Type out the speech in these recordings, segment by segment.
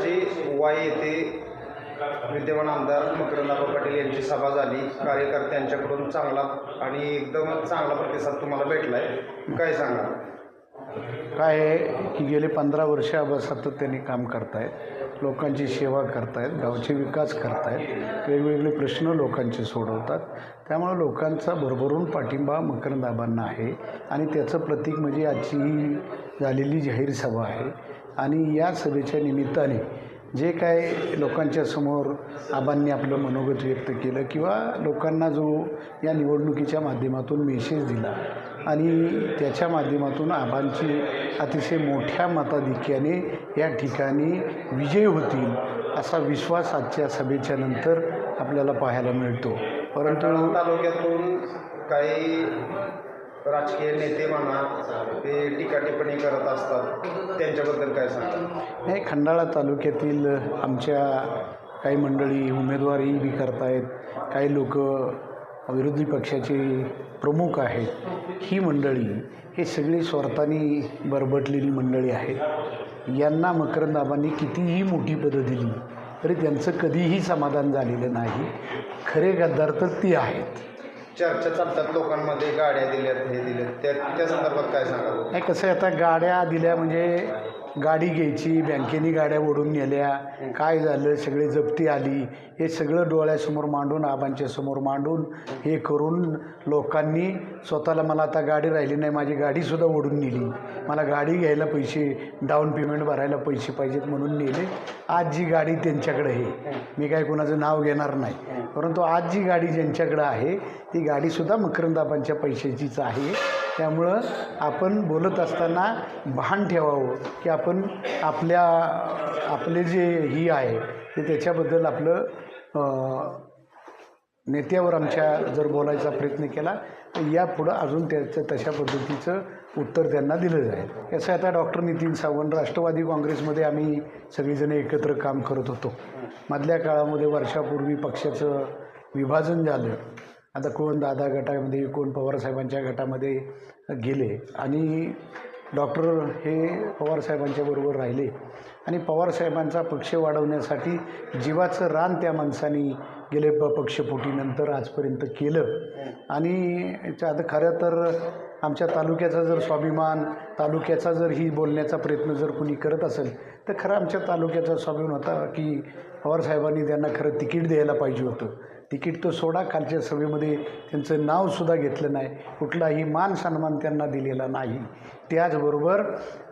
आजची वाई येथे विद्यमान आमदार मकरंदाबा पाटील यांची सभा झाली. कार्यकर्त्यांच्याकडून चांगला आणि एकदम चांगला प्रतिसाद तुम्हाला भेटला आहे काय सांगा काय आहे की गेले पंधरा वर्ष सातत्याने काम करतायत. लोकांची सेवा करतायत गावचे विकास करतायत वेगवेगळे प्रश्न लोकांचे सोडवतात. त्यामुळं लोकांचा भरभरून पाठिंबा मकरंदाबांना आहे. आणि त्याचं प्रतीक म्हणजे आजची ही झालेली जाहीर सभा आहे. आणि या सभेच्या निमित्ताने जे काय लोकांच्या समोर आबांनी आपलं मनोगत व्यक्त केलं किंवा लोकांना जो या निवडणुकीच्या माध्यमातून मेसेज दिला आणि त्याच्या माध्यमातून आबांची अतिशय मोठ्या मताधिक्याने या ठिकाणी विजय होतील असा विश्वास आजच्या सभेच्या नंतर आपल्याला पाहायला मिळतो. परंतु तालुक्यातून काही राजकीय नेते म्हणा ते टीका टिप्पणी करत असतात. त्यांच्याबद्दल काय सांगा नाही खंडाळा तालुक्यातील आमच्या काही मंडळी उमेदवारी बी करतायत. काही लोक विरोधी पक्षाचे प्रमुख आहेत ही मंडळी हे सगळी स्वार्थाने बरबटलेली मंडळी आहेत. यांना मकरंदाबांनी कितीही मोठी पदं दिली तरी त्यांचं कधीही समाधान झालेलं नाही. खरे गद्दार तर ती आहेत. चर्चा चालतात लोकांमध्ये गाड्या दिल्यात हे दिल्यात. त्या त्या संदर्भात काय सांगा नाही कसं आता गाड्या दिल्या म्हणजे गाडी घ्यायची बँकेने गाड्या ओढून नेल्या काय झालं सगळे जप्ती आली हे सगळं डोळ्यासमोर मांडून आबांच्या समोर मांडून हे करून लोकांनी स्वतःला मला आता गाडी राहिली नाही माझी गाडीसुद्धा ओढून नेली. मला गाडी घ्यायला पैसे डाऊन पेमेंट भरायला पैसे पाहिजेत म्हणून नेले. आज जी गाडी त्यांच्याकडे आहे मी काय कोणाचं नाव घेणार नाही. परंतु आज जी गाडी ज्यांच्याकडं आहे ती गाडीसुद्धा मकरंदाबांच्या पैशाचीच आहे. त्यामुळं आपण बोलत असताना भान ठेवावं की आपण आपल्या आपले जे ही आहे ते त्याच्याबद्दल आपलं नेत्यावर आमच्या जर बोलायचा प्रयत्न केला तर यापुढं अजून त्याचं तशा पद्धतीचं उत्तर त्यांना दिलं जाईल. याचं आता डॉक्टर नितीन सावंत राष्ट्रवादी काँग्रेसमध्ये आम्ही सगळीजणं एकत्र काम करत होतो. मधल्या काळामध्ये वर्षापूर्वी पक्षाचं विभाजन झालं. आता कोण दादा गटामध्ये कोण पवारसाहेबांच्या गटामध्ये गेले. आणि डॉक्टर हे पवारसाहेबांच्या बरोबर राहिले. आणि पवारसाहेबांचा पक्ष वाढवण्यासाठी जीवाचं रान त्या माणसानी गेले प पक्षपोटीनंतर आजपर्यंत केलं. आणि आता खरं तर आमच्या तालुक्याचा जर स्वाभिमान तालुक्याचा जर ही बोलण्याचा प्रयत्न जर कुणी करत असेल तर खरं आमच्या तालुक्याचा स्वाभिमान होता की पवारसाहेबांनी त्यांना खरं तिकीट द्यायला पाहिजे होतं. तिकीट तो सोडा. खालच्या सभेमध्ये त्यांचं नावसुद्धा घेतलं नाही. कुठलाही मान सन्मान त्यांना दिलेला नाही. त्याचबरोबर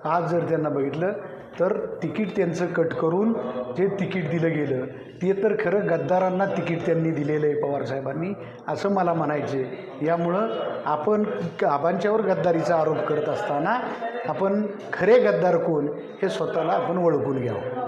आज जर त्यांना बघितलं तर तिकीट त्यांचं कट करून जे तिकीट दिलं गेलं ते तर खरं गद्दारांना तिकीट त्यांनी दिलेलं आहे पवारसाहेबांनी असं मला म्हणायचं आहे यामुळं आपण आबांच्यावर गद्दारीचा आरोप करत असताना आपण खरे गद्दार कोण हे स्वतःला आपण ओळखून घ्यावं.